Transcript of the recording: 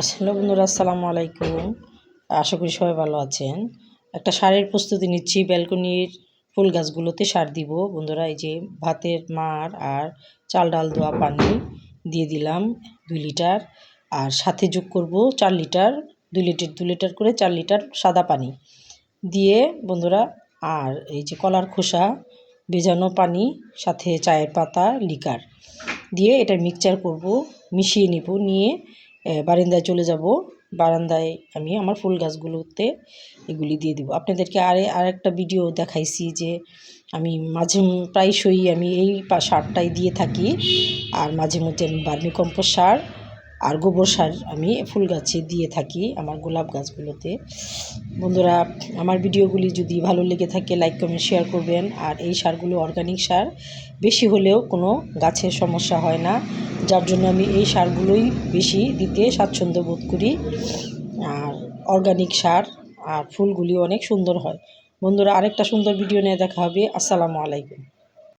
আসলে বন্ধুরা, আসসালামু আলাইকুম। আশা করি সবাই ভালো আছেন। একটা সারের প্রস্তুতি নিচ্ছি। ব্যালকনির ফুল গাছগুলোতে সার দিব। বন্ধুরা, এই যে ভাতের মার আর চাল ডাল দেওয়া পানি দিয়ে দিলাম দুই লিটার। আর সাথে যোগ করব চার লিটার, দুই লিটার দু লিটার করে চার লিটার সাদা পানি দিয়ে, বন্ধুরা, আর এই যে কলার খোসা, ভেজানো পানি, সাথে চায়ের পাতা, লিকার দিয়ে এটা মিক্সচার করব, মিশিয়ে নিব, নিয়ে বারান্দায় চলে যাব। বারান্দায় আমি আমার ফুল গাছগুলোতে এগুলি দিয়ে দিব। আপনাদেরকে আরে, আরেকটা ভিডিও দেখাইছি যে আমি মাঝে প্রায়শই আমি এই সারটাই দিয়ে থাকি। আর মাঝে মধ্যে আমি বার্মি সার আর গোবর সার আমি ফুল গাছে দিয়ে থাকি আমার গোলাপ গাছগুলোতে। বন্ধুরা, আমার ভিডিওগুলি যদি ভালো লেগে থাকে লাইক কমেন্ট শেয়ার করবেন। আর এই সারগুলো অর্গানিক সার, বেশি হলেও কোনো গাছের সমস্যা হয় না। যার জন্য আমি এই সারগুলোই বেশি দিতে স্বাচ্ছন্দ্য বোধ করি। আর অর্গানিক সার আর ফুলগুলি অনেক সুন্দর হয়। বন্ধুরা, আরেকটা সুন্দর ভিডিও নিয়ে দেখা হবে। আসসালামু আলাইকুম।